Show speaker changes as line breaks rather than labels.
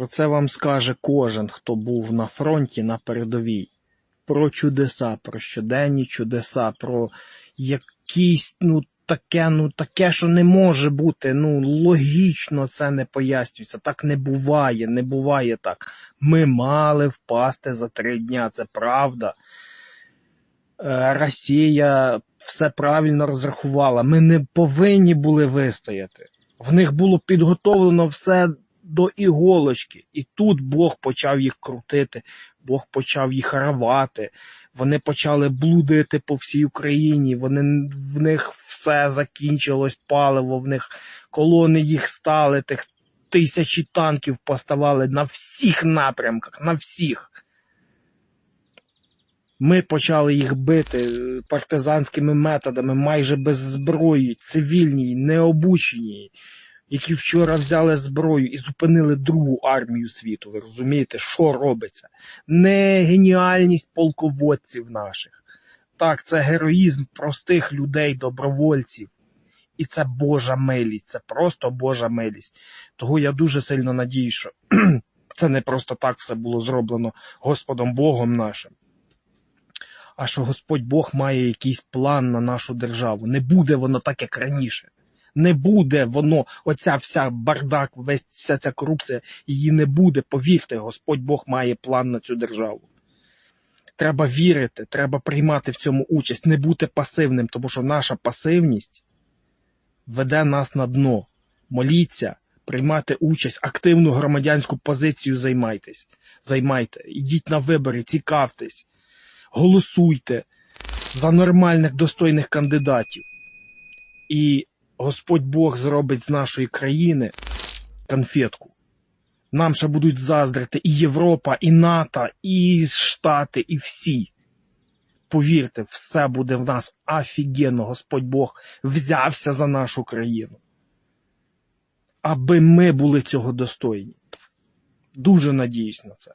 Про це вам скаже кожен, хто був на фронті на передовій. Про чудеса, про щоденні чудеса, про якісь, ну, таке, ну, таке, що не може бути. Ну, логічно це не пояснюється. Так не буває, не буває так. Ми мали впасти за три дня, це правда. Е, Росія все правильно розрахувала. Ми не повинні були вистояти. В них було підготовлено все до іголочки. І тут Бог почав їх крутити, Бог почав їх рвати. Вони почали блудити по всій Україні. Вони в них все закінчилось, паливо, в них колони їх стали, тих тисячі танків поставали на всіх напрямках, на всіх. Ми почали їх бити партизанськими методами, майже без зброї, цивільній, необученій, які вчора взяли зброю і зупинили другу армію світу. Ви розумієте, що робиться? Не геніальність полководців наших. Так, це героїзм простих людей, добровольців. І це Божа милість, це просто Божа милість. Того я дуже сильно надію, що це не просто так все було зроблено Господом Богом нашим а що Господь Бог має якийсь план на нашу державу. Не буде воно так, як раніше. Не буде воно, оця вся бардак, весь вся ця корупція, її не буде. Повірте, Господь Бог має план на цю державу. Треба вірити, треба приймати в цьому участь, не бути пасивним, тому що наша пасивність веде нас на дно. Моліться, приймати участь, активну громадянську позицію займайтесь. Займайте, ідіть на вибори, цікавтесь голосуйте за нормальних достойних кандидатів. І Господь Бог зробить з нашої країни конфетку. Нам ще будуть заздрити і Європа, і НАТО, і Штати, і всі. Повірте, все буде в нас офігенно. Господь Бог взявся за нашу країну. Аби ми були цього достойні. Дуже надіюсь на це.